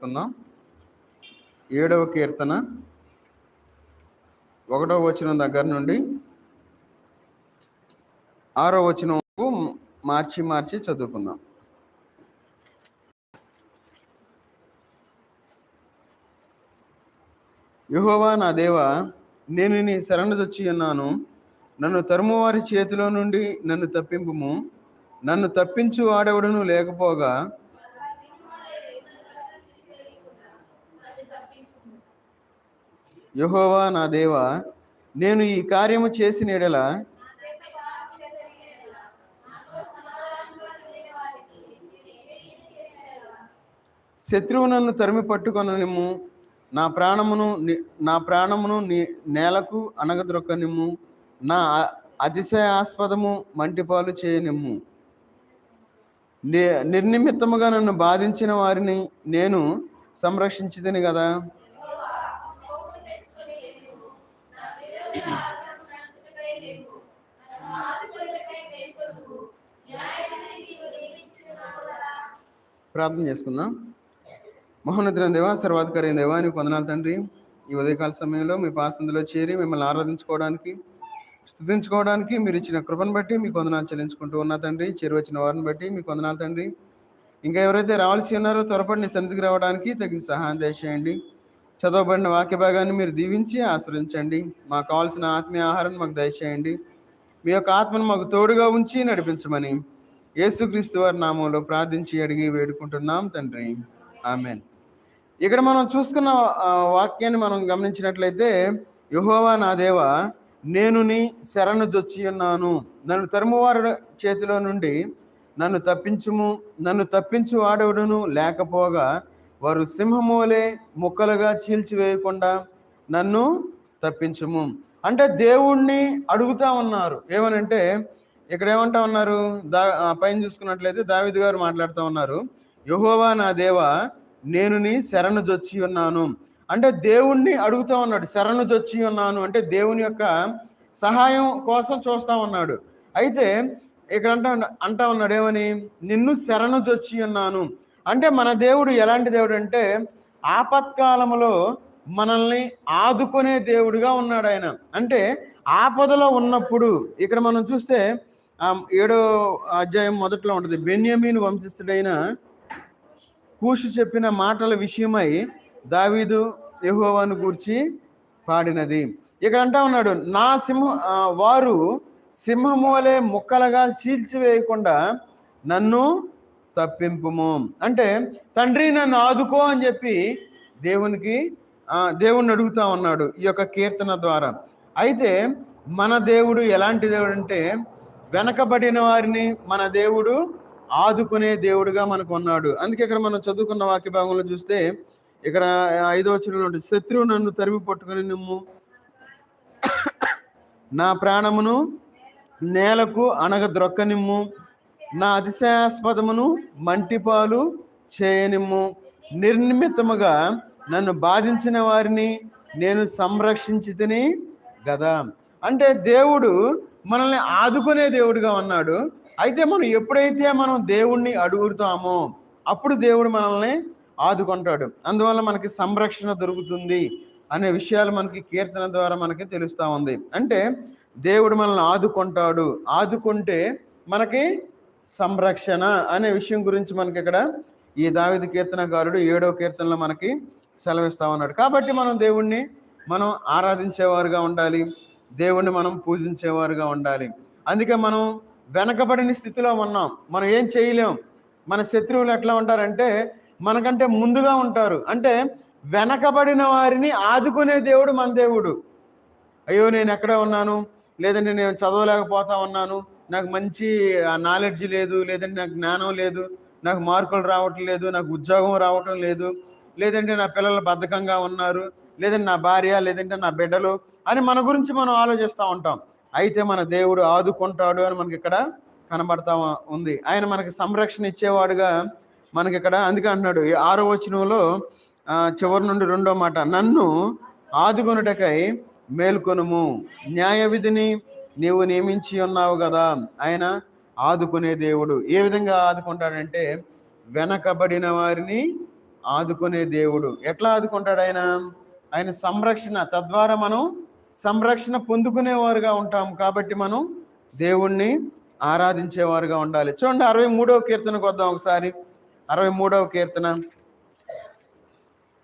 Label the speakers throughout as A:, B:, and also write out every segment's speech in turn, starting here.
A: చదువుకుందాం ఏడవ కీర్తన. ఒకటవ వచనం దగ్గర నుండి ఆరో వచనం మార్చి మార్చి చదువుకుందాం. యుహోవా నా దేవా నేను నీ శరణుదొచ్చి ఉన్నాను. నన్ను తరుమువారి చేతిలో నుండి నన్ను తప్పింపుము. నన్ను తప్పించు వాడెవడను లేకపోగా యహోవా నా దేవా నేను ఈ కార్యము చేసిన ఎడల శత్రువు నన్ను తరిమి పట్టుకొననిమ్ము. నా ప్రాణమును నా ప్రాణమును నేలకు అనగద్రొక్కనిమ్ము నా అతిశయాస్పదము మంటిపాలు చేయనిమ్ము. ని- నిర్నిమిత్తముగా నన్ను బాధించిన వారిని నేను సంరక్షించదని కదా ప్రార్థన చేసుకుందాం. మహోన్నతులైన దేవా సర్వాధికారి దేవా నీకు వందనాలు తండ్రి. ఈ ఉదయకాల సమయంలో మీ పాసందులో చేరి మిమ్మల్ని ఆరాధించుకోవడానికి స్థుతించుకోవడానికి మీరు ఇచ్చిన కృపను బట్టి మీకు వందనాలు చెల్లించుకుంటూ ఉన్నా తండ్రి. చేరువచ్చిన వారిని బట్టి మీకు వందనాలు తండ్రి. ఇంకా ఎవరైతే రావాల్సి ఉన్నారో త్వరపడి నీ సన్నిధికి రావడానికి తగిన సహాయం దయచేయండి. చదవబడిన వాక్య భాగాన్ని మీరు దీవించి ఆశ్రయించండి. మాకు కావాల్సిన ఆత్మీయ ఆహారం మాకు దయచేయండి. మీ యొక్క ఆత్మను మాకు తోడుగా ఉంచి నడిపించమని యేసుక్రీస్తు వారి నామంలో ప్రార్థించి అడిగి వేడుకుంటున్నాం తండ్రి. ఆమెన్. ఇక్కడ మనం చూసుకున్న వాక్యాన్ని మనం గమనించినట్లయితే యహోవా నా దేవ నేను నీ శరణు జొచ్చి ఉన్నాను. నన్ను తరుమువారి చేతిలో నుండి నన్ను తప్పించుము నన్ను తప్పించు వాడవుడును? లేకపోగా వారు సింహమూలే ముక్కలుగా చీల్చివేయకుండా నన్ను తప్పించుము. అంటే దేవుణ్ణి అడుగుతా ఉన్నారు. ఏమనంటే ఇక్కడ ఏమంటా ఉన్నారు దా పైన చూసుకున్నట్లయితే దావిద్ గారు మాట్లాడుతూ ఉన్నారు. యహోవా నా దేవా నేను నీ శరణు జొచ్చి ఉన్నాను. అంటే దేవుణ్ణి అడుగుతూ ఉన్నాడు శరణు జొచ్చి ఉన్నాను. అంటే దేవుని యొక్క సహాయం కోసం చూస్తూ ఉన్నాడు. అయితే ఇక్కడ అంటా అంటా ఉన్నాడు ఏమని? నిన్ను శరణు జొచ్చి ఉన్నాను. అంటే మన దేవుడు ఎలాంటి దేవుడు అంటే ఆపత్కాలములో మనల్ని ఆదుకునే దేవుడుగా ఉన్నాడు ఆయన. అంటే ఆపదలో ఉన్నప్పుడు ఇక్కడ మనం చూస్తే ఏడో అధ్యాయం మొదట్లో ఉంటుంది. బెన్యమీన్ వంశస్థుడైన కూషు చెప్పిన మాటల విషయమై దావీదు యహోవాను గూర్చి పాడినది. ఇక్కడ అంటా ఉన్నాడు నా సింహ వారు సింహము వలె ముక్కలుగా చీల్చివేయకుండా నన్ను తప్పింపుము. అంటే తండ్రి నన్ను ఆదుకో అని చెప్పి దేవునికి దేవుణ్ణి అడుగుతా ఉన్నాడు ఈ యొక్క కీర్తన ద్వారా. అయితే మన దేవుడు ఎలాంటి దేవుడు అంటే వెనకబడిన వారిని మన దేవుడు ఆదుకునే దేవుడుగా మనకు ఉన్నాడు అందుకే ఇక్కడ మనం చదువుకున్న వాక్య భాగంలో చూస్తే ఇక్కడ ఐదో వచ్చిన శత్రువు నన్ను తరిమి పట్టుకుని నిమ్ము. నా ప్రాణమును నేలకు అనగ ద్రొక్కనిమ్ము నా అతిశయాస్పదమును మంటిపాలు చేయనిమ్ము. నిర్నిమిత్తముగా నన్ను బాధించిన వారిని నేను సంరక్షించి తిని గదా. అంటే దేవుడు మనల్ని ఆదుకునే దేవుడుగా ఉన్నాడు. అయితే మనం ఎప్పుడైతే మనం దేవుణ్ణి అడుగుతామో అప్పుడు దేవుడు మనల్ని ఆదుకుంటాడు. అందువల్ల మనకి సంరక్షణ దొరుకుతుంది అనే విషయాలు మనకి కీర్తన ద్వారా మనకి తెలుస్తూ ఉంది. అంటే దేవుడు మనల్ని ఆదుకుంటాడు. ఆదుకుంటే మనకి సంరక్షణ అనే విషయం గురించి మనకి ఇక్కడ ఈ దావిది కీర్తనకారుడు ఏడో కీర్తనలో మనకి సెలవిస్తూ ఉన్నాడు. కాబట్టి మనం దేవుణ్ణి మనం ఆరాధించేవారుగా ఉండాలి. దేవుణ్ణి మనం పూజించేవారుగా ఉండాలి. అందుకే మనం వెనకబడిన స్థితిలో ఉన్నాం. మనం ఏం చేయలేం. మన శత్రువులు ఎట్లా ఉంటారంటే మనకంటే ముందుగా ఉంటారు. అంటే వెనకబడిన వారిని ఆదుకునే దేవుడు మన దేవుడు. అయ్యో నేను ఎక్కడ ఉన్నాను? లేదంటే నేను చదవలేకపోతా ఉన్నాను. నాకు మంచి నాలెడ్జ్ లేదు. లేదంటే నాకు జ్ఞానం లేదు. నాకు మార్కులు రావటం లేదు నాకు ఉద్యోగం రావటం లేదు. లేదంటే నా పిల్లలు బద్ధకంగా ఉన్నారు. లేదంటే నా భార్య లేదంటే నా బిడ్డలు అని మన గురించి మనం ఆలోచిస్తూ ఉంటాం. అయితే మన దేవుడు ఆదుకుంటాడు అని మనకి ఇక్కడ కనబడతా ఉంది. ఆయన మనకి సంరక్షణ ఇచ్చేవాడుగా మనకి ఇక్కడ అందుకే అంటున్నాడు. ఈ ఆరో వచనంలో చివరి నుండి రెండో మాట నన్ను ఆదుకొనుటకై మేల్కొనుము. న్యాయ విధిని నీవు నియమించి ఉన్నావు కదా. ఆయన ఆదుకునే దేవుడు. ఏ విధంగా ఆదుకుంటాడంటే వెనకబడిన వారిని ఆదుకునే దేవుడు. ఎట్లా ఆదుకుంటాడు ఆయన? ఆయన సంరక్షణ తద్వారా మనం సంరక్షణ పొందుకునేవారుగా ఉంటాం కాబట్టి మనం దేవుణ్ణి ఆరాధించేవారుగా ఉండాలి. చూడండి అరవై మూడవ కీర్తనకు వద్దాం ఒకసారి. అరవై మూడవ కీర్తన.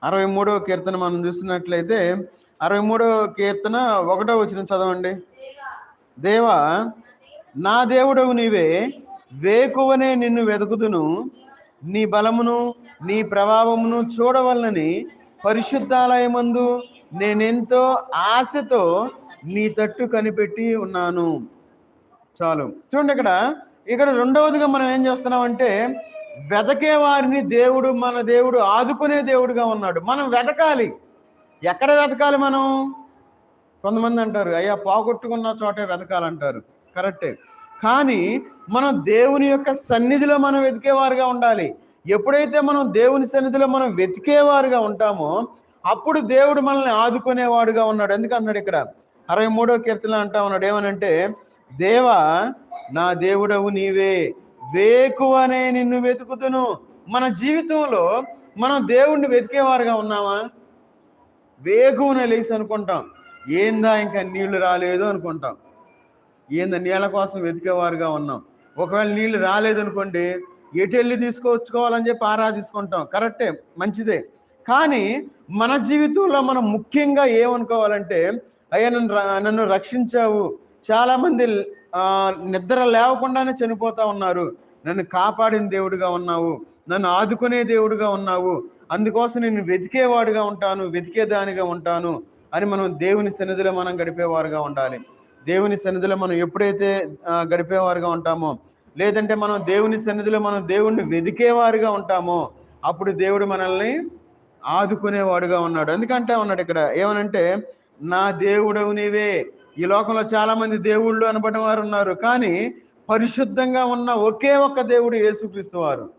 A: అరవై మూడవ కీర్తన మనం చూస్తున్నట్లయితే అరవై మూడవ కీర్తన ఒకటో వచ్చిన చదవండి. దేవా నా దేవుడవు నీవే వేకువనే నిన్ను వెతుకుతును నీ బలమును నీ ప్రభావమును చూడవలనని పరిశుద్ధాలయమందు నేనెంతో ఆశతో నీ తట్టు కనిపెట్టి ఉన్నాను. చాలు. చూడండి ఇక్కడ ఇక్కడ రెండవదిగా మనం ఏం చేస్తున్నాం అంటే వెతకే వారిని దేవుడు మన దేవుడు ఆదుకునే దేవుడుగా ఉన్నాడు. మనం వెతకాలి ఎక్కడ వెతకాలి మనం? కొంతమంది అంటారు అయ్యా పోగొట్టుకున్న చోటే వెతకాలంటారు కరెక్టే. కానీ మనం దేవుని యొక్క సన్నిధిలో మనం వెతికేవారుగా ఉండాలి. ఎప్పుడైతే మనం దేవుని సన్నిధిలో మనం వెతికేవారుగా ఉంటామో అప్పుడు దేవుడు మనల్ని ఆదుకునేవాడుగా ఉన్నాడు. ఎందుకన్నాడు ఇక్కడ? అరవై మూడో కీర్తన అంటా ఉన్నాడు. ఏమనంటే దేవా నా దేవుడవు నీవే. వేకువనే నిన్ను వెతుకుతును. మన జీవితంలో మనం దేవుణ్ణి వెతికేవారుగా ఉన్నామా? వేకువనే లేచి అనుకుంటాం. ఏందా ఇంకా నీళ్ళు రాలేదు అనుకుంటాం. ఏందా నీళ్ళ కోసం వెతికేవారుగా ఉన్నాం? ఒకవేళ నీళ్ళు రాలేదనుకోండి ఎటు వెళ్ళి తీసుకొచ్చుకోవాలని చెప్పి తీసుకుంటాం కరెక్టే మంచిదే. కానీ మన జీవితంలో మనం ముఖ్యంగా ఏమనుకోవాలంటే అయ్యా నన్ను నన్ను రక్షించావు. చాలామంది నిద్ర లేవకుండానే చనిపోతా ఉన్నారు. నన్ను కాపాడిన దేవుడిగా ఉన్నావు. నన్ను ఆదుకునే దేవుడిగా ఉన్నావు. అందుకోసం నేను వెతికేవాడుగా ఉంటాను వెతికేదానిగా ఉంటాను అని మనం దేవుని సన్నిధిలో మనం గడిపేవారుగా ఉండాలి. దేవుని సన్నిధిలో మనం ఎప్పుడైతే గడిపేవారుగా ఉంటామో లేదంటే మనం దేవుని సన్నిధిలో మనం దేవుణ్ణి వెదికేవారుగా ఉంటామో అప్పుడు దేవుడు మనల్ని ఆదుకునేవాడుగా ఉన్నాడు. ఎందుకంటే ఉన్నాడు ఇక్కడ ఏమనంటే నా దేవుడవు నీవే. ఈ లోకంలో చాలా మంది దేవుళ్ళు అనబడిన వారు ఉన్నారు కానీ పరిశుద్ధంగా ఉన్న ఒకే ఒక్క దేవుడు యేసుక్రీస్తు వారు.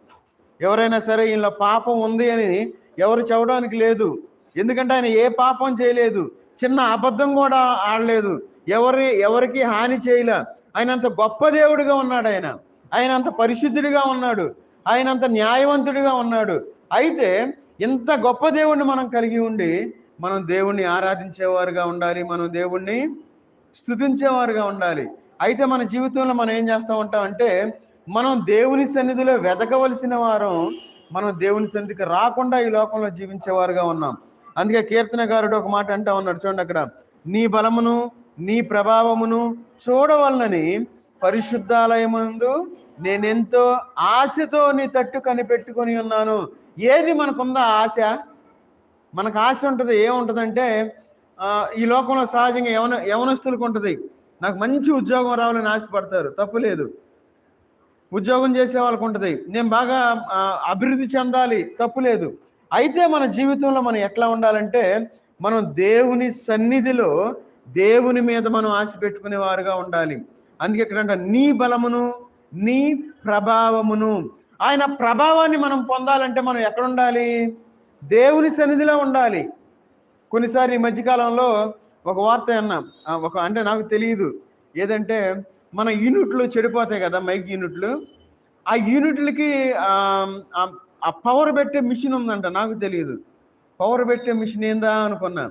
A: ఎవరైనా సరే ఈయన పాపం ఉంది అని ఎవరు చెప్పడానికి లేదు. ఎందుకంటే ఆయన ఏ పాపం చేయలేదు. చిన్న అబద్ధం కూడా ఆడలేదు. ఎవరి ఎవరికి హాని చేయలే. ఆయన అంత గొప్ప దేవుడిగా ఉన్నాడు ఆయన. ఆయన అంత పరిశుద్ధుడిగా ఉన్నాడు. ఆయన అంత న్యాయవంతుడిగా ఉన్నాడు. అయితే ఇంత గొప్ప దేవుణ్ణి మనం కలిగి ఉండి మనం దేవుణ్ణి ఆరాధించేవారుగా ఉండాలి. మనం దేవుణ్ణి స్తుతించేవారుగా ఉండాలి. అయితే మన జీవితంలో మనం ఏం చేస్తూ ఉంటాం అంటే మనం దేవుని సన్నిధిలో వెతకవలసిన వారం మనం దేవుని సన్నిధికి రాకుండా ఈ లోకంలో జీవించేవారుగా ఉన్నాం. అందుకే కీర్తనగారుడు ఒక మాట అంటా ఉన్నాడు చూడండి అక్కడ. నీ బలమును నీ ప్రభావమును చూడవలనని పరిశుద్ధాలయమందు నేనెంతో ఆశతో నీ తట్టు కనిపెట్టుకొని ఉన్నాను. ఏది మనకుందా ఆశ? మనకు ఆశ ఉంటుంది ఏముంటుందంటే ఈ లోకంలో సహజంగా యవన యవనస్తులకు ఉంటుంది. నాకు మంచి ఉద్యోగం రావాలని ఆశపడతారు తప్పు లేదు. ఉద్యోగం చేసే వాళ్ళకు ఉంటుంది. నేను బాగా అభివృద్ధి చెందాలి తప్పు లేదు. అయితే మన జీవితంలో మనం ఎట్లా ఉండాలంటే మనం దేవుని సన్నిధిలో దేవుని మీద మనం ఆశ పెట్టుకునే వారుగా ఉండాలి. అందుకే ఇక్కడ అంట నీ బలమును నీ ప్రభావమును. ఆయన ప్రభావాన్ని మనం పొందాలంటే మనం ఎక్కడ ఉండాలి దేవుని సన్నిధిలో ఉండాలి. కొన్నిసార్లు ఈ మధ్యకాలంలో ఒక వార్త అన్నా ఒక అంటే నాకు తెలియదు ఏదంటే మన యూనిట్లు చెడిపోతాయి కదా మైక్ యూనిట్లు ఆ యూనిట్లకి ఆ, పవర్ పెట్టే మిషన్ ఉందంట నాకు తెలియదు పవర్ పెట్టే మిషన్ ఏందా అనుకున్నా.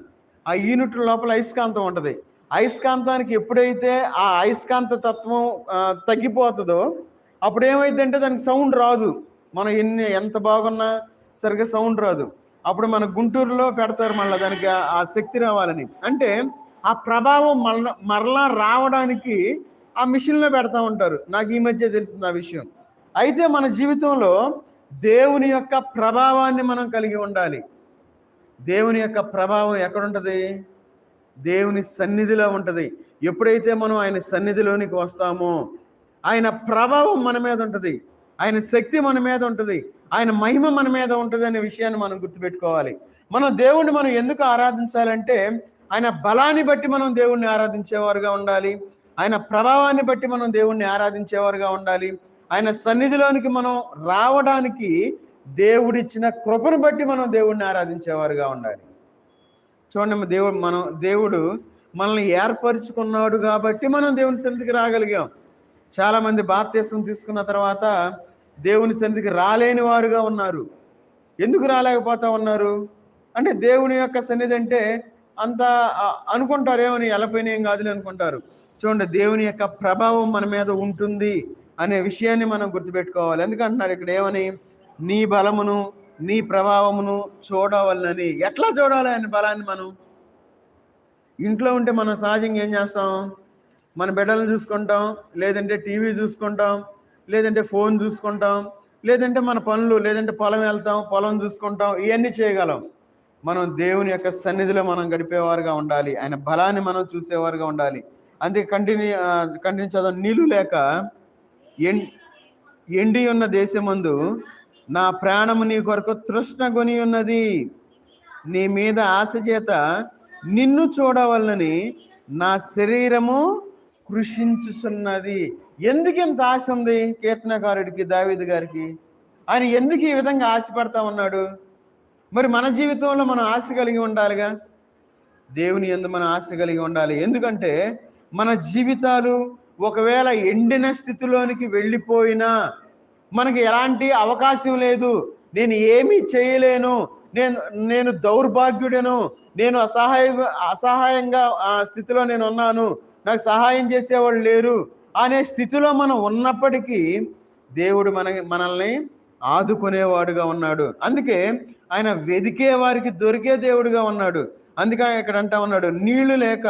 A: ఆ యూనిట్ లోపల ఐస్కాంతం ఉంటుంది. అయస్కాంతానికి ఎప్పుడైతే ఆ అయస్కాంత తత్వం తగ్గిపోతుందో అప్పుడు ఏమైందంటే దానికి సౌండ్ రాదు. మనం ఎన్ని ఎంత బాగున్నా సరిగ్గా సౌండ్ రాదు. అప్పుడు మన గుంటూరులో పెడతారు మళ్ళీ దానికి ఆ- శక్తి రావాలని. అంటే ఆ ప్రభావం మరల మరలా రావడానికి ఆ మిషన్లో పెడతా ఉంటారు. నాకు ఈ మధ్య తెలిసింది ఆ విషయం. అయితే మన జీవితంలో దేవుని యొక్క ప్రభావాన్ని మనం కలిగి ఉండాలి. దేవుని యొక్క ప్రభావం ఎక్కడ ఉంటుంది దేవుని సన్నిధిలో ఉంటుంది. ఎప్పుడైతే మనం ఆయన సన్నిధిలోనికి వస్తామో ఆయన ప్రభావం మన మీద ఉంటుంది. ఆయన శక్తి మన మీద ఉంటుంది. ఆయన మహిమ మన మీద ఉంటుంది అనే విషయాన్ని మనం గుర్తుపెట్టుకోవాలి. మనం దేవుణ్ణి మనం ఎందుకు ఆరాధించాలంటే ఆయన బలాన్ని బట్టి మనం దేవుణ్ణి ఆరాధించేవారుగా ఉండాలి. ఆయన ప్రభావాన్ని బట్టి మనం దేవుణ్ణి ఆరాధించేవారుగా ఉండాలి. ఆయన సన్నిధిలోనికి మనం రావడానికి దేవుడిచ్చిన కృపను బట్టి మనం దేవుణ్ణి ఆరాధించేవారుగా ఉండాలి. చూడండి దేవుడు మనం దేవుడు మనల్ని ఏర్పరచుకున్నాడు కాబట్టి మనం దేవుని సన్నిధికి రాగలిగాం. చాలామంది బాప్తీసం తీసుకున్న తర్వాత దేవుని సన్నిధికి రాలేని వారుగా ఉన్నారు. ఎందుకు రాలేకపోతా ఉన్నారు? అంటే దేవుని యొక్క సన్నిధి అంటే అంత అనుకుంటారు ఏమని ఎలపైన ఏం కాదులే అనుకుంటారు. చూడండి దేవుని యొక్క ప్రభావం మన మీద ఉంటుంది అనే విషయాన్ని మనం గుర్తుపెట్టుకోవాలి. ఎందుకంటున్నారు ఇక్కడ ఏమని? నీ బలమును నీ ప్రభావమును చూడవల్లని. ఎట్లా చూడాలి ఆయన బలాన్ని మనం? ఇంట్లో ఉంటే మనం సహజంగా ఏం చేస్తాం? మన బిడ్డలను చూసుకుంటాం లేదంటే టీవీ చూసుకుంటాం లేదంటే ఫోన్ చూసుకుంటాం లేదంటే మన పనులు లేదంటే పొలం వెళ్తాం పొలం చూసుకుంటాం ఇవన్నీ చేయగలం. మనం దేవుని యొక్క సన్నిధిలో మనం గడిపేవారుగా ఉండాలి. ఆయన బలాన్ని మనం చూసేవారుగా ఉండాలి. అందుకే కంటిన్యూ కంటిన్యూ చదవం నీళ్ళు లేక ఎండి ఉన్న దేశమందు నా ప్రాణము నీ కొరకు తృష్ణ కొని ఉన్నది. నీ మీద ఆశ చేత నిన్ను చూడవలనని నా శరీరము కృషించుచున్నది. ఎందుకు ఇంత ఆశ ఉంది కీర్తనకారుడికి దావీదు గారికి? ఆయన ఎందుకు ఈ విధంగా ఆశపడతా ఉన్నాడు? మరి మన జీవితంలో మనం ఆశ కలిగి ఉండాలిగా? దేవుని ఎందు మనం ఆశ కలిగి ఉండాలి. ఎందుకంటే మన జీవితాలు ఒకవేళ ఎండిన స్థితిలోనికి వెళ్ళిపోయినా మనకి ఎలాంటి అవకాశం లేదు. నేను ఏమీ చేయలేను. నేను నేను దౌర్భాగ్యుడను. నేను అసహాయ అసహాయంగా ఆ స్థితిలో నేను ఉన్నాను. నాకు సహాయం చేసేవాళ్ళు లేరు. అనే స్థితిలో మనం ఉన్నప్పటికీ దేవుడు మన మనల్ని ఆదుకునేవాడుగా ఉన్నాడు. అందుకే ఆయన వెదికే వారికి దొరికే దేవుడుగా ఉన్నాడు. అందుకే ఇక్కడ అంటా ఉన్నాడు నీళ్ళు లేక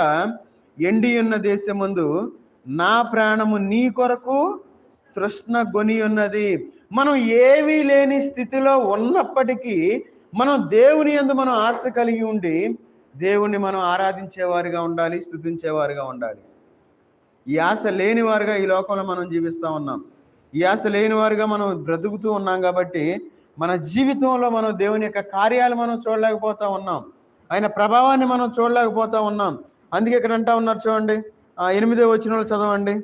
A: ఎండి ఉన్న దేశం ముందు నా ప్రాణము నీ కొరకు తృష్ణ గొని ఉన్నది మనం ఏమీ లేని స్థితిలో ఉన్నప్పటికీ మనం దేవుని యందు మనం ఆశ కలిగి ఉండి దేవుణ్ణి మనం ఆరాధించేవారుగా ఉండాలి స్తుతించేవారుగా ఉండాలి. ఈ ఆశ లేని ఈ లోకంలో మనం జీవిస్తూ ఉన్నాం. ఈ ఆశ లేని మనం బ్రతుకుతూ ఉన్నాం కాబట్టి మన జీవితంలో మనం దేవుని యొక్క కార్యాలు మనం చూడలేకపోతా ఉన్నాం. ఆయన ప్రభావాన్ని మనం చూడలేకపోతా ఉన్నాం. అందుకే ఇక్కడ అంటా ఉన్నారు చూడండి. ఎనిమిదో వచ్చిన వాళ్ళు చదవండి.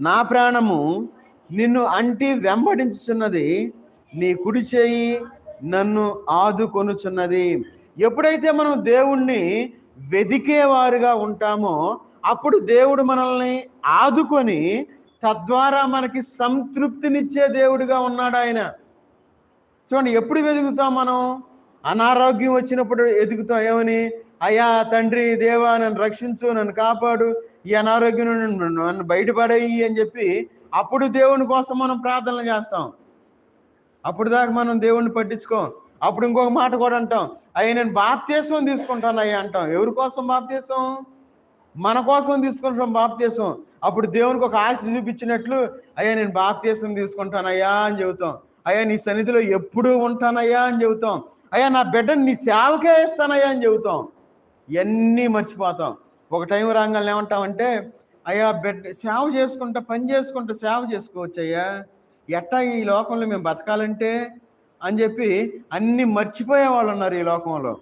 A: నా ప్రాణము నిన్ను అంటి వెంబడించుచున్నది నీ కుడి చేయి నన్ను ఆదుకొనుచున్నది. ఎప్పుడైతే మనం దేవుణ్ణి వెదికేవారుగా ఉంటామో అప్పుడు దేవుడు మనల్ని ఆదుకొని తద్వారా మనకి సంతృప్తినిచ్చే దేవుడిగా ఉన్నాడు ఆయన. చూడండి ఎప్పుడు వెతుకుతాం మనం? అనారోగ్యం వచ్చినప్పుడు ఎదుగుతాం. ఏమని? అయ్యా తండ్రి దేవా నన్ను రక్షించు నన్ను కాపాడు ఈ అనారోగ్యం నుండి నన్ను బయటపడేయి అని చెప్పి అప్పుడు దేవుని కోసం మనం ప్రార్థనలు చేస్తాం. అప్పుడు దాకా మనం దేవుణ్ణి పట్టించుకోం. అప్పుడు ఇంకొక మాట కూడా అంటాం. అయ్యా నేను బాప్తీసం తీసుకుంటాను అయ్యా అంటాం. ఎవరి కోసం బాప్తీసం? మన కోసం తీసుకుంటాం బాప్తీసం. అప్పుడు దేవునికి ఒక ఆశ చూపించినట్లు అయ్యా నేను బాప్తీసం తీసుకుంటానయ్యా అని చెబుతాం. అయ్యా నీ సన్నిధిలో ఎప్పుడు ఉంటానయ్యా అని చెబుతాం. అయ్యా నా బిడ్డను నీ సేవకే ఇస్తానయ్యా అని చెబుతాం. ఇవన్నీ మర్చిపోతాం. ఒక టైం రాగానే ఏమంటామంటే అయ్యా బిడ్డ సేవ చేసుకుంటా పని చేసుకుంటా సేవ చేసుకోవచ్చు అయ్యా ఎట్టా ఈ లోకంలో మేము బతకాలంటే? అని చెప్పి అన్నీ మర్చిపోయే వాళ్ళు ఉన్నారు ఈ లోకంలో.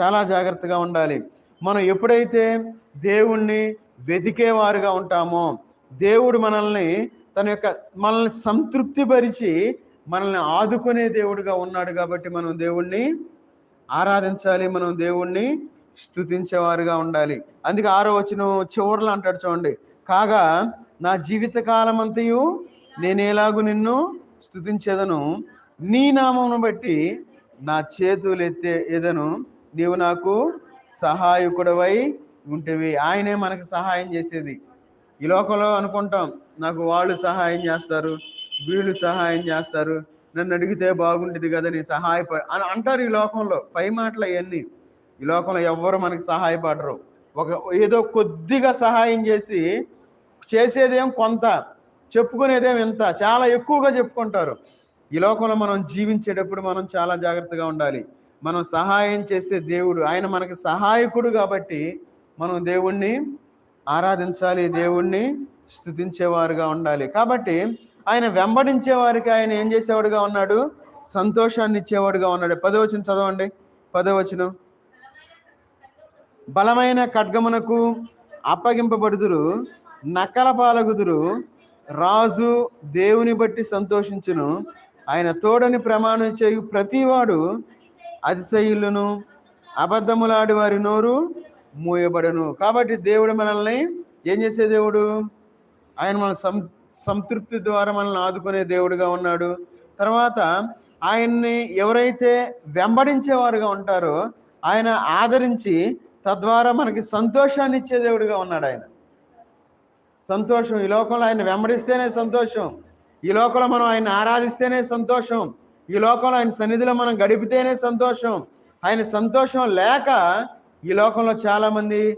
A: చాలా జాగ్రత్తగా ఉండాలి. మనం ఎప్పుడైతే దేవుణ్ణి వెతికేవారుగా ఉంటామో దేవుడు మనల్ని తన యొక్క మనల్ని సంతృప్తిపరిచి మనల్ని ఆదుకునే దేవుడుగా ఉన్నాడు కాబట్టి మనం దేవుణ్ణి ఆరాధించాలి మనం దేవుణ్ణి స్థుతించేవారుగా ఉండాలి. అందుకే ఆరో వచ్చిన చివరిలో అంటాడు చూడండి. కాగా నా జీవిత కాలమంతయు నేను నిన్ను స్థుతించేదను? నీ నామమును బట్టి నా చేతులు ఎత్తే ఎదను? నీవు నాకు సహాయకుడవై ఉంటేవి. ఆయనే మనకు సహాయం చేసేది. ఈ లోకంలో అనుకుంటాం నాకు వాళ్ళు సహాయం చేస్తారు వీళ్ళు సహాయం చేస్తారు. నన్ను అడిగితే బాగుంటుంది కదా నేను సహాయపడ అని అంటారు ఈ లోకంలో. పై మాటలు అవన్నీ. ఈ లోకంలో ఎవ్వరు మనకి సహాయపడరు. ఒక ఏదో కొద్దిగా సహాయం చేసి చేసేదేం కొంత చెప్పుకునేదేం ఇంత చాలా ఎక్కువగా చెప్పుకుంటారు. ఈ లోకంలో మనం జీవించేటప్పుడు మనం చాలా జాగ్రత్తగా ఉండాలి. మనం సహాయం చేసే దేవుడు ఆయన మనకి సహాయకుడు కాబట్టి మనం దేవుణ్ణి ఆరాధించాలి దేవుణ్ణి స్థుతించేవారుగా ఉండాలి. కాబట్టి ఆయన వెంబడించే వారికి ఆయన ఏం చేసేవాడుగా ఉన్నాడు? సంతోషాన్ని ఇచ్చేవాడుగా ఉన్నాడు. పదవచనం చదవండి. పదవచనం. బలమైన ఖడ్గమునకు అప్పగింపబడుదురు నక్కల పాలగుదురు. రాజు దేవుని బట్టి సంతోషించును. ఆయన తోడని ప్రమాణం చేయు ప్రతివాడు అతిశయులను అబద్ధములాడి వారి నోరు మూయబడను. కాబట్టి దేవుడు మనల్ని ఏం చేసే దేవుడు? ఆయన మన సం సంతృప్తి ద్వారా మనల్ని ఆదుకునే దేవుడుగా ఉన్నాడు. తర్వాత ఆయన్ని ఎవరైతే వెంబడించేవారుగా ఉంటారో ఆయన ఆదరించి తద్వారా మనకి సంతోషాన్ని ఇచ్చే దేవుడిగా ఉన్నాడు ఆయన. సంతోషం. ఈ లోకంలో ఆయన వెంబడిస్తేనే సంతోషం. ఈ లోకంలో మనం ఆయన ఆరాధిస్తేనే సంతోషం. ఈ లోకంలో ఆయన సన్నిధిలో మనం గడిపితేనే సంతోషం. ఆయన సంతోషం లేక ఈ లోకంలో చాలామంది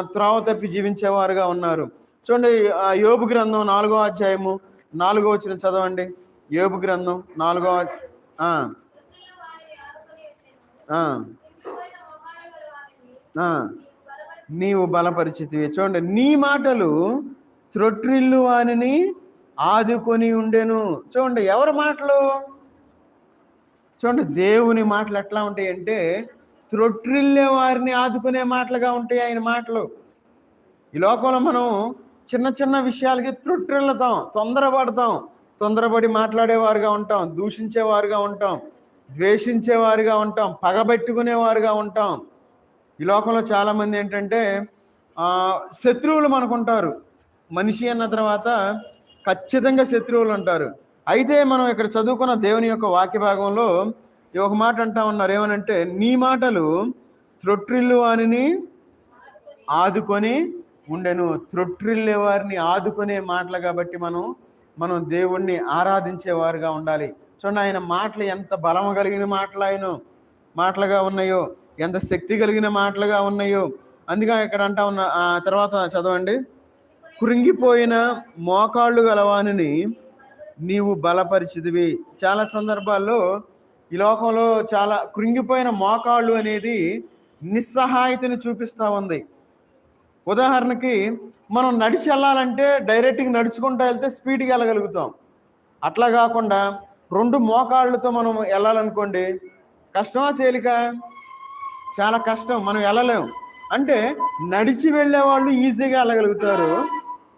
A: త్రోవ తప్పి జీవించేవారుగా ఉన్నారు. చూడండి ఆ, యోబు గ్రంథం నాలుగో అధ్యాయము నాలుగో వచ్చిన చదవండి. యోబు గ్రంథం నాలుగో ఆ, ఆ. నీవు బలపరిచితివి. చూడండి నీ మాటలు త్రొట్రిల్లు వానిని ఆదుకొని ఉండెను. చూడండి ఎవరి మాటలు? చూడండి దేవుని మాటలు ఎట్లా ఉంటాయి అంటే త్రొట్రిల్లే వారిని ఆదుకునే మాటలుగా ఉంటాయి ఆయన మాటలు. ఈ లోకంలో మనం చిన్న చిన్న విషయాలకి త్రొట్రిల్లుతాం తొందరపడతాం. తొందరపడి మాట్లాడేవారుగా ఉంటాం దూషించేవారుగా ఉంటాం ద్వేషించేవారుగా ఉంటాం పగబెట్టుకునేవారుగా ఉంటాం. ఈ లోకంలో చాలామంది ఏంటంటే శత్రువులు మనకుంటారు. మనిషి అన్న తర్వాత ఖచ్చితంగా శత్రువులు అంటారు అయితే మనం ఇక్కడ చదువుకున్న దేవుని యొక్క వాక్య భాగంలో ఈ ఒక మాట అంటా ఉన్నారు. ఏమనంటే నీ మాటలు త్రొట్రిల్లు వారిని ఆదుకొని ఉండెను. త్రొట్రిల్లే వారిని ఆదుకునే మాటలు కాబట్టి మనం మనం దేవుణ్ణి ఆరాధించేవారుగా ఉండాలి. చూడండి ఆయన మాటలు ఎంత బలము కలిగిన మాటలు ఆయన మాటలుగా ఉన్నాయో. ఎంత శక్తి కలిగిన మాటలుగా ఉన్నాయో. అందుకే ఇక్కడ అంటా ఉన్న ఆ తర్వాత చదవండి. కృంగిపోయిన మోకాళ్ళు గలవానిని నీవు బలపరిచిదివి చాలా సందర్భాల్లో ఈ లోకంలో చాలా కృంగిపోయిన మోకాళ్ళు అనేది నిస్సహాయతని చూపిస్తూ ఉంది. ఉదాహరణకి మనం నడిచి వెళ్ళాలంటే డైరెక్ట్గా నడుచుకుంటూ వెళ్తే స్పీడ్గా వెళ్ళగలుగుతాం. అట్లా కాకుండా రెండు మోకాళ్ళతో మనం వెళ్ళాలనుకోండి కష్టమా తేలిక? చాలా కష్టం మనం వెళ్ళలేం అంటే నడిచి వెళ్ళే వాళ్ళు ఈజీగా వెళ్ళగలుగుతారు.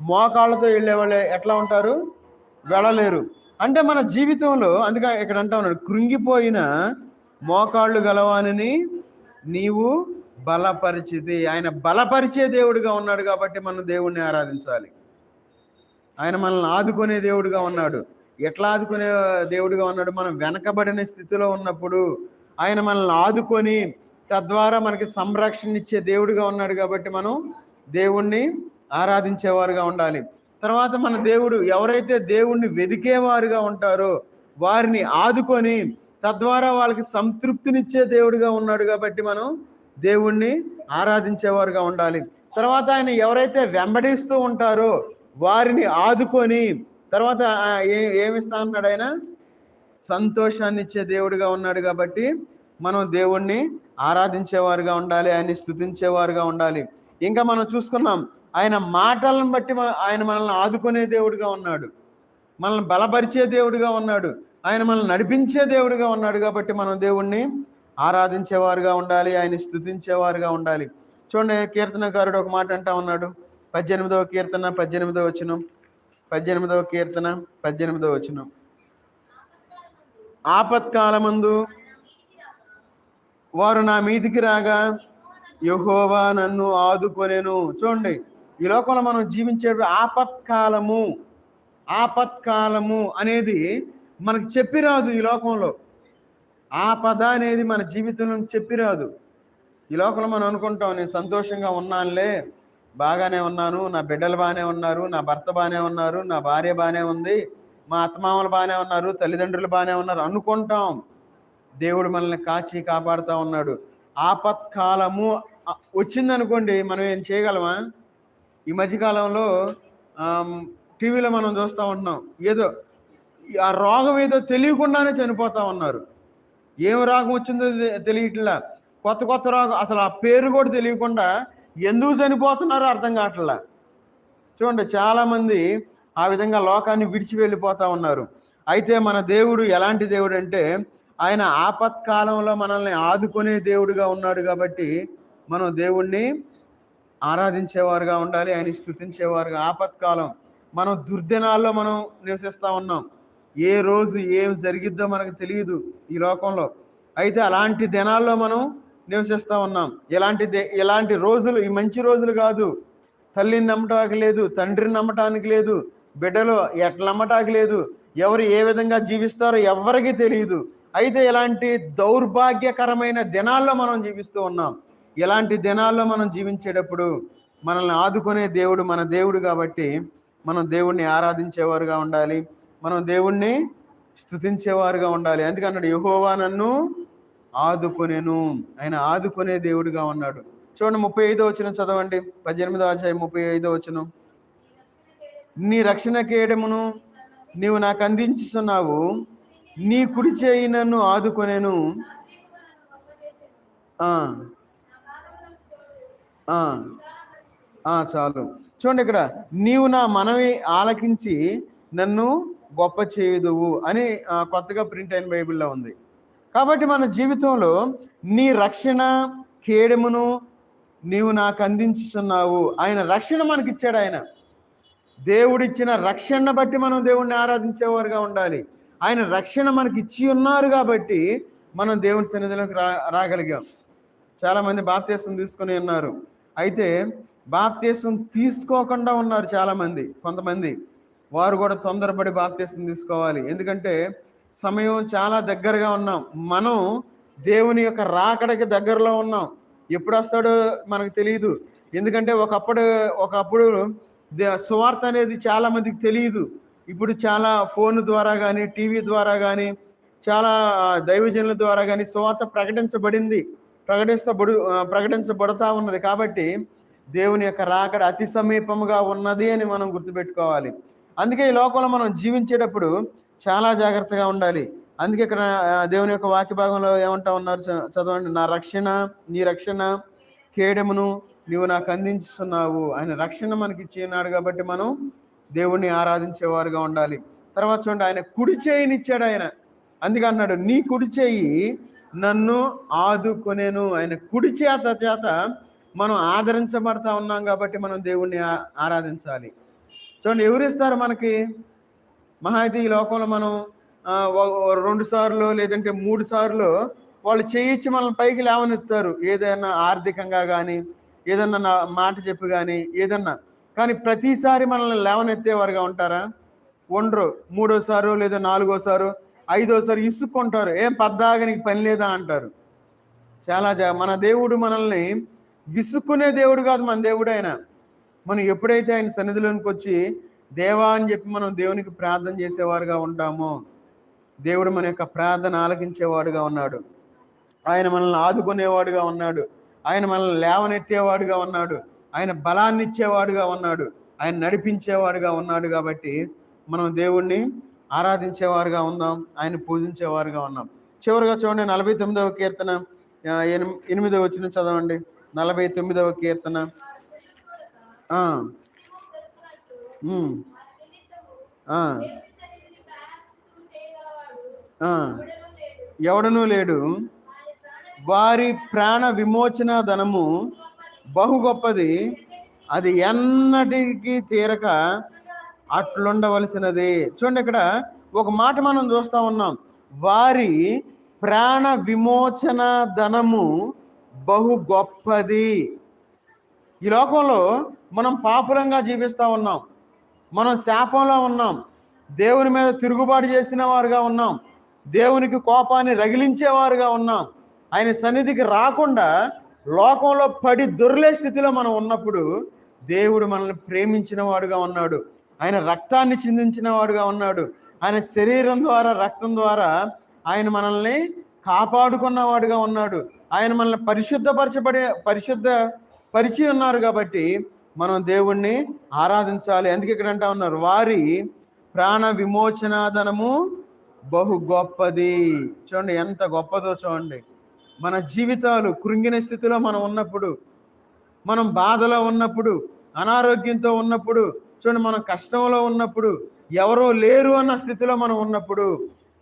A: మోకాళ్ళతో వెళ్ళే వాళ్ళు ఎట్లా ఉంటారు? వెళ్ళలేరు. అంటే మన జీవితంలో అందుకే ఇక్కడ అంటా ఉన్నాడు కృంగిపోయిన మోకాళ్ళు గలవానిని నీవు బలపరిచితి ఆయన బలపరిచే దేవుడిగా ఉన్నాడు కాబట్టి మనం దేవుణ్ణి ఆరాధించాలి. ఆయన మనల్ని ఆదుకునే దేవుడిగా ఉన్నాడు. ఎట్లా ఆదుకునే దేవుడిగా ఉన్నాడు? మనం వెనకబడిన స్థితిలో ఉన్నప్పుడు ఆయన మనల్ని ఆదుకొని తద్వారా మనకి సంరక్షణ ఇచ్చే దేవుడిగా ఉన్నాడు కాబట్టి మనం దేవుణ్ణి ఆరాధించేవారుగా ఉండాలి. తర్వాత మన దేవుడు ఎవరైతే దేవుణ్ణి వెదికేవారుగా ఉంటారో వారిని ఆదుకొని తద్వారా వాళ్ళకి సంతృప్తినిచ్చే దేవుడిగా ఉన్నాడు కాబట్టి మనం దేవుణ్ణి ఆరాధించేవారుగా ఉండాలి. తర్వాత ఆయన ఎవరైతే వెంబడిస్తూ ఉంటారో వారిని ఆదుకొని తర్వాత ఏమిస్తా ఉన్నాడు ఆయన? సంతోషాన్ని ఇచ్చే దేవుడిగా ఉన్నాడు కాబట్టి మనం దేవుణ్ణి ఆరాధించేవారుగా ఉండాలి ఆయన్ని స్తుతించేవారుగా ఉండాలి. ఇంకా మనం చూసుకున్నాం ఆయన మాటలను బట్టి ఆయన మనల్ని ఆదుకునే దేవుడిగా ఉన్నాడు. మనల్ని బలపరిచే దేవుడిగా ఉన్నాడు. ఆయన మనల్ని నడిపించే దేవుడిగా ఉన్నాడు కాబట్టి మనం దేవుణ్ణి ఆరాధించేవారుగా ఉండాలి ఆయన స్థుతించేవారుగా ఉండాలి. చూడండి కీర్తనకారుడు ఒక మాట అంటా ఉన్నాడు. పద్దెనిమిదవ కీర్తన పద్దెనిమిదవ వచనం. పద్దెనిమిదవ కీర్తన పద్దెనిమిదవ వచనం. ఆపత్కాలమందు వారు నా మీదికి రాగా యహోవా నన్ను ఆదుకొనేను. చూడండి ఈ లోకంలో మనం జీవించే ఆపత్కాలము. ఆపత్కాలము అనేది మనకు చెప్పిరాదు ఈ లోకంలో. ఆపద అనేది మన జీవితంలో చెప్పిరాదు. ఈ లోకంలో మనం అనుకుంటాం నేను సంతోషంగా ఉన్నానులే. బాగానే ఉన్నాను. నా బిడ్డలు బాగానే ఉన్నారు. నా భర్త బాగానే ఉన్నారు. నా భార్య బాగానే ఉంది. మా అత్తమామలు బాగానే ఉన్నారు. తల్లిదండ్రులు బాగానే ఉన్నారు. అనుకుంటాం. దేవుడు మనల్ని కాచి కాపాడుతూ ఉన్నాడు. ఆపత్కాలము వచ్చిందనుకోండి మనం ఏం చేయగలమా? ఈ మధ్యకాలంలో టీవీలో మనం చూస్తూ ఉంటున్నాం. ఏదో ఆ రోగం ఏదో తెలియకుండానే చనిపోతా ఉన్నారు. ఏం రోగం వచ్చిందో తెలియట్లా. కొత్త కొత్త రోగం అసలు ఆ పేరు కూడా తెలియకుండా ఎందుకు చనిపోతున్నారో అర్థం కావట్లా. చూడండి చాలామంది ఆ విధంగా లోకాన్ని విడిచి వెళ్ళిపోతా ఉన్నారు. అయితే మన దేవుడు ఎలాంటి దేవుడు అంటే ఆయన ఆపత్కాలంలో మనల్ని ఆదుకునే దేవుడుగా ఉన్నాడు కాబట్టి మనం దేవుణ్ణి ఆరాధించేవారుగా ఉండాలి ఆయన స్థుతించేవారుగా ఆపత్కాలం. మనం దుర్దినాల్లో మనం నివసిస్తూ ఉన్నాం. ఏ రోజు ఏం జరిగిద్దో మనకు తెలియదు ఈ లోకంలో. అయితే అలాంటి దినాల్లో మనం నివసిస్తూ ఉన్నాం. ఇలాంటి దే- ఇలాంటి రోజులు? ఈ మంచి రోజులు కాదు. తల్లిని నమ్మటానికి లేదు తండ్రిని నమ్మటానికి లేదు బిడ్డలు ఎట్లా నమ్మటానికి లేదు ఎవరు ఏ విధంగా జీవిస్తారో ఎవరికీ తెలియదు. అయితే ఇలాంటి దౌర్భాగ్యకరమైన దినాల్లో మనం జీవిస్తూ ఉన్నాం? ఇలాంటి దినాల్లో మనం జీవించేటప్పుడు మనల్ని ఆదుకునే దేవుడు మన దేవుడు కాబట్టి మనం దేవుణ్ణి ఆరాధించేవారుగా ఉండాలి. మనం దేవుణ్ణి స్తుతించేవారుగా ఉండాలి. ఎందుకన్నాడు యహోవా నన్ను ఆదుకొనేను. ఆయన ఆదుకునే దేవుడుగా ఉన్నాడు. చూడండి ముప్పై ఐదో వచ్చిన చదవండి. పద్దెనిమిదో అధ్యాయం ముప్పై ఐదో వచ్చిన నీ రక్షణ కేయడమును నీవు నాకు అందించుతున్నావు నీ కుడి చేయి నన్ను ఆదుకొనేను. చాలు. చూడండి ఇక్కడ నీవు నా మనవి ఆలకించి నన్ను గొప్ప చేయుదువు అని కొత్తగా ప్రింట్ అయిన బైబిల్లో ఉంది. కాబట్టి మన జీవితంలో నీ రక్షణ కేడమును నీవు నాకు అందించుతున్నావు ఆయన రక్షణ మనకి ఇచ్చాడు ఆయన. దేవుడిచ్చిన రక్షణ బట్టి మనం దేవుణ్ణి ఆరాధించేవారుగా ఉండాలి. ఆయన రక్షణ మనకి ఇచ్చి ఉన్నారు కాబట్టి మనం దేవుని సన్నిధిలోకి రా రాగలిగాం. చాలామంది బాప్తీసం తీసుకుని ఉన్నారు. అయితే బాప్తీసం తీసుకోకుండా ఉన్నారు చాలామంది కొంతమంది. వారు కూడా తొందరపడి బాప్తీసం తీసుకోవాలి. ఎందుకంటే సమయం చాలా దగ్గరగా ఉన్నాం. మనం దేవుని యొక్క రాకడకి దగ్గరలో ఉన్నాం. ఎప్పుడు వస్తాడో మనకు తెలియదు ఎందుకంటే ఒకప్పుడు ఒకప్పుడు సువార్త అనేది చాలామందికి తెలియదు ఇప్పుడు చాలా ఫోన్ ద్వారా కానీ టీవీ ద్వారా కానీ చాలా దైవజనుల ద్వారా కానీ సువార్త ప్రకటించబడింది. ప్రకటిస్తబడు ప్రకటించబడతా ఉన్నది. కాబట్టి దేవుని యొక్క రాకడ అతి సమీపముగా ఉన్నది అని మనం గుర్తుపెట్టుకోవాలి. అందుకే ఈ లోకంలో మనం జీవించేటప్పుడు చాలా జాగ్రత్తగా ఉండాలి. అందుకే ఇక్కడ దేవుని యొక్క వాక్య భాగంలో ఏమంటా ఉన్నారు చ- చదవండి. నా రక్షణ నీ రక్షణ కేడమును నీవు నాకు అందించుతున్నావు ఆయన రక్షణ మనకి ఇచ్చినాడు కాబట్టి మనం దేవుణ్ణి ఆరాధించేవారుగా ఉండాలి. తర్వాత చూడండి ఆయన కుడి చేయినిచ్చాడు ఆయన. అందుకే అన్నాడు నీ కుడి చేయి నన్ను ఆదుకొనేను. ఆయన కుడి చేత చేత మనం ఆదరించబడతా ఉన్నాం కాబట్టి మనం దేవుణ్ణి ఆరాధించాలి. చూడండి ఎవరిస్తారు మనకి? మహా అయితే ఈ లోకంలో మనం రెండు సార్లు లేదంటే మూడు సార్లు వాళ్ళు చేయించి మనల్ని పైకి లేవనెత్తారు. ఏదైనా ఆర్థికంగా కానీ ఏదన్నా నా మాట చెప్పి కానీ ఏదన్నా కానీ ప్రతిసారి మనల్ని లేవనెత్తేవారుగా ఉంటారా? ఉండరు మూడోసారో లేదా నాలుగోసారో ఐదోసారి ఇసుక్కుంటారు. ఏం పద్దాగనికి నీకు పని లేదా? అంటారు. చాలా జా మన దేవుడు మనల్ని విసుక్కునే దేవుడు కాదు మన దేవుడు ఆయన. మనం ఎప్పుడైతే ఆయన సన్నిధిలోనికి వచ్చి దేవా అని చెప్పి మనం దేవునికి ప్రార్థన చేసేవారుగా ఉంటామో దేవుడు మన యొక్క ప్రార్థన ఆలకించేవాడుగా ఉన్నాడు. ఆయన మనల్ని ఆదుకునేవాడుగా ఉన్నాడు. ఆయన మనల్ని లేవనెత్తేవాడుగా ఉన్నాడు. ఆయన బలాన్ని ఇచ్చేవాడుగా ఉన్నాడు. ఆయన నడిపించేవాడుగా ఉన్నాడు కాబట్టి మనం దేవుణ్ణి ఆరాధించేవారుగా ఉన్నాం ఆయన పూజించేవారుగా ఉన్నాం. చివరిగా చూడండి నలభై తొమ్మిదవ కీర్తన. ఎనిమి- ఎనిమిదవ వచ్చిన చదవండి. నలభై తొమ్మిదవ కీర్తన. ఎవడనూ లేడు. వారి ప్రాణ విమోచన ధనము బహు గొప్పది అది ఎన్నటికి తీరక అట్లుండవలసినది. చూడండి ఇక్కడ ఒక మాట మనం చూస్తూ ఉన్నాం. వారి ప్రాణ విమోచన ధనము బహు గొప్పది ఈ లోకంలో మనం పాపులంగా జీవిస్తూ ఉన్నాం. మనం శాపంలో ఉన్నాం. దేవుని మీద తిరుగుబాటు చేసిన వారుగా ఉన్నాం. దేవునికి కోపాన్ని రగిలించేవారుగా ఉన్నాం. ఆయన సన్నిధికి రాకుండా లోకంలో పడి దొర్లే స్థితిలో మనం ఉన్నప్పుడు దేవుడు మనల్ని ప్రేమించిన వాడుగా ఉన్నాడు. ఆయన రక్తాన్ని చిందించిన వాడుగా ఉన్నాడు. ఆయన శరీరం ద్వారా రక్తం ద్వారా ఆయన మనల్ని కాపాడుకున్నవాడుగా ఉన్నాడు. ఆయన మనల్ని పరిశుద్ధపరచబడి పరిశుద్ధ పరిచి ఉన్నారు కాబట్టి మనం దేవుణ్ణి ఆరాధించాలి. అందుకే ఇక్కడ అంటా ఉన్నారు వారి ప్రాణ విమోచనాదనము బహు గొప్పది. చూడండి ఎంత గొప్పదో చూడండి. మన జీవితాలు కృంగిన స్థితిలో మనం ఉన్నప్పుడు మనం బాధలో ఉన్నప్పుడు అనారోగ్యంతో ఉన్నప్పుడు చూడండి మనం కష్టంలో ఉన్నప్పుడు ఎవరో లేరు అన్న స్థితిలో మనం ఉన్నప్పుడు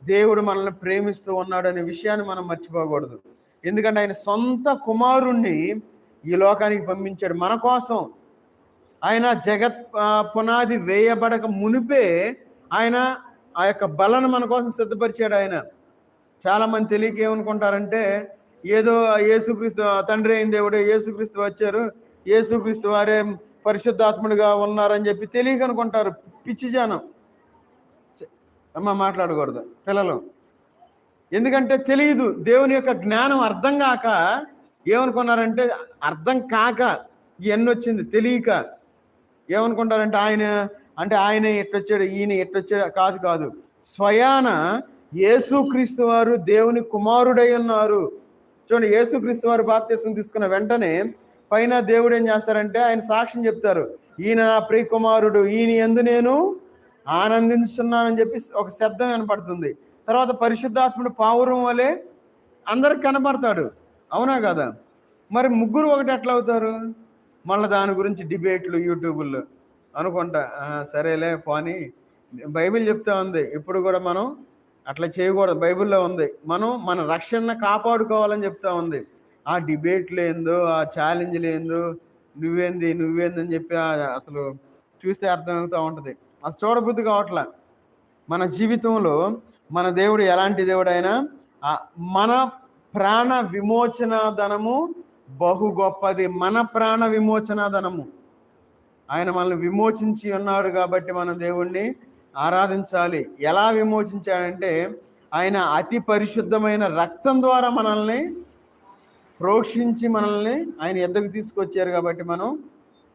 A: దేవుడు మనల్ని ప్రేమిస్తూ ఉన్నాడు అనే విషయాన్ని మనం మర్చిపోకూడదు. ఎందుకంటే ఆయన సొంత కుమారుణ్ణి ఈ లోకానికి పంపించాడు మన కోసం. ఆయన జగత్ పునాది వేయబడక మునిపే ఆయన ఆ యొక్క బలను మన కోసం సిద్ధపరిచాడు ఆయన. చాలామంది తెలియక ఏమనుకుంటారంటే ఏదో యేసుక్రీస్తు తండ్రి అయిన దేవుడు యేసుక్రీస్తు వచ్చారు. యేసుక్రీస్తు వారే పరిశుద్ధాత్ముడిగా ఉన్నారని చెప్పి తెలియక అనుకుంటారు. పిచ్చి జనం. అమ్మ మాట్లాడకూడదు. పిల్లలు. ఎందుకంటే తెలియదు. దేవుని యొక్క జ్ఞానం అర్థం కాక ఏమనుకున్నారంటే అర్థం కాక ఇవన్నీ వచ్చింది తెలియక ఏమనుకుంటారంటే ఆయన అంటే ఆయన ఎట్టొచ్చాడు ఈయన ఎట్టొచ్చాడు కాదు కాదు. స్వయాన యేసుక్రీస్తు వారు దేవుని కుమారుడై ఉన్నారు. చూడండి యేసుక్రీస్తు వారు బాప్తీసం తీసుకున్న వెంటనే పైన దేవుడు ఏం చేస్తారంటే ఆయన సాక్ష్యం చెప్తారు. ఈయన నా ప్రియకుమారుడు ఈయన ఎందు నేను ఆనందిస్తున్నానని చెప్పి ఒక శబ్దం కనపడుతుంది తర్వాత పరిశుద్ధాత్ముడు పావురం వలె అందరికి కనపడతాడు. అవునా కదా? మరి ముగ్గురు ఒకటి ఎట్లా అవుతారు? మళ్ళీ దాని గురించి డిబేట్లు యూట్యూబ్లు అనుకుంటా. సరేలే పోనీ. బైబిల్ చెప్తా ఉంది. ఇప్పుడు కూడా మనం అట్లా చేయకూడదు. బైబిల్లో ఉంది. మనం మన రక్షణ కాపాడుకోవాలని చెప్తా ఉంది. ఆ డిబేట్లు ఏందో ఆ ఛాలెంజ్లు ఏందో నువ్వేంది నువ్వేంది అని చెప్పి అసలు చూస్తే అర్థమవుతూ ఉంటుంది. అసలు చూడబుద్ధి కావట్లా. మన జీవితంలో మన దేవుడు ఎలాంటి దేవుడు అయినా ఆ మన ప్రాణ విమోచన ధనము బహు గొప్పది. మన ప్రాణ విమోచన ధనము ఆయన మనల్ని విమోచించి ఉన్నాడు కాబట్టి మన దేవుణ్ణి ఆరాధించాలి. ఎలా విమోచించాడంటే ఆయన అతి పరిశుద్ధమైన రక్తం ద్వారా మనల్ని ప్రోక్షించి మనల్ని ఆయన ఎద్దకు తీసుకొచ్చారు కాబట్టి మనం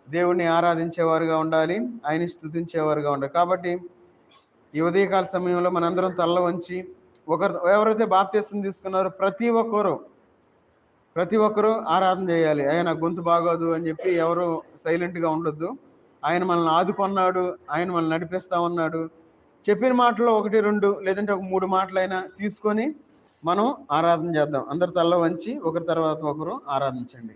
A: దేవుణ్ణి ఆరాధించేవారుగా ఉండాలి ఆయన స్థుతించేవారుగా ఉండాలి. కాబట్టి ఈ ఉదయకాల సమయంలో మనందరం తల్ల వంచి ఒకరు ఎవరైతే బాప్తీసం తీసుకున్నారో ప్రతి ఒక్కరు ప్రతి ఒక్కరూ ఆరాధన చేయాలి. ఆయన గొంతు బాగోదు అని చెప్పి ఎవరు సైలెంట్గా ఉండొద్దు. ఆయన మనల్ని ఆదుకున్నాడు ఆయన మనల్ని నడిపిస్తా ఉన్నాడు. చెప్పిన మాటలో ఒకటి రెండు లేదంటే ఒక మూడు మాటలైనా తీసుకొని మనం ఆరాధన చేద్దాం. అందరి తల్ల వంచి ఒకరి తర్వాత ఒకరు ఆరాధించండి.